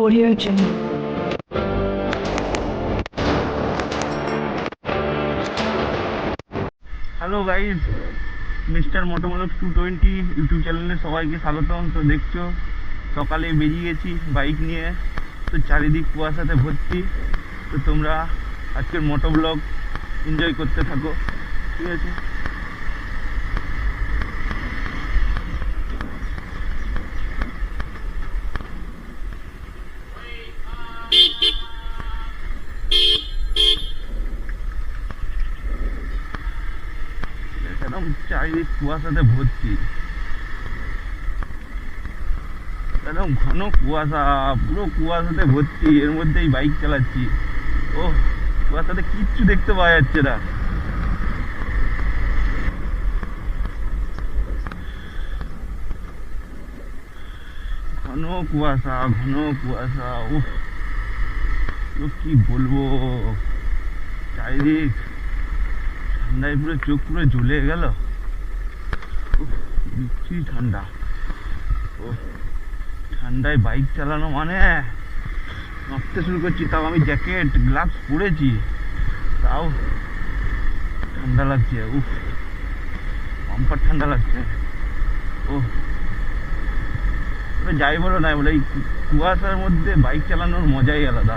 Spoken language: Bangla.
Audio Jungle. Hello guys mister মোটোমোলক two twenty YouTube চ্যানেলে সবাইকে স্বাগতম। তো দেখছ, সকালে বেরিয়ে গেছি বাইক নিয়ে। তো চারিদিক কুয়াশাতে ভর্তি। তো তোমরা আজকের মোটো ব্লগ এনজয় করতে থাকো। ঠিক আছে? একদম চারিদিক কুয়াশাতে ভর্তি। একদম ঘন কুয়াশা, পুরো কুয়াশাতে ভর্তি, এর মধ্যেই বাইক চালাচ্ছি। ও কুয়াশাতে কিচ্ছু দেখতে পাওয়া যাচ্ছে না। ঘন কুয়াশা ঘন কুয়াশা ও কি বলব? চারিদিক ঠান্ডায় পুরো চোখ পুরো জ্বলে গেল। বিচ্ছিরি ঠান্ডা। ও, ঠান্ডায় বাইক চালানো মানে? নড়তে শুরু করছি, তাও আমি জ্যাকেট, গ্লাভস পরেছি। তাও ঠান্ডা লাগছে, উফ পাম্পার ঠান্ডা লাগছে। ও যাই বলো না বলে এই কুয়াশার মধ্যে বাইক চালানোর মজাই আলাদা।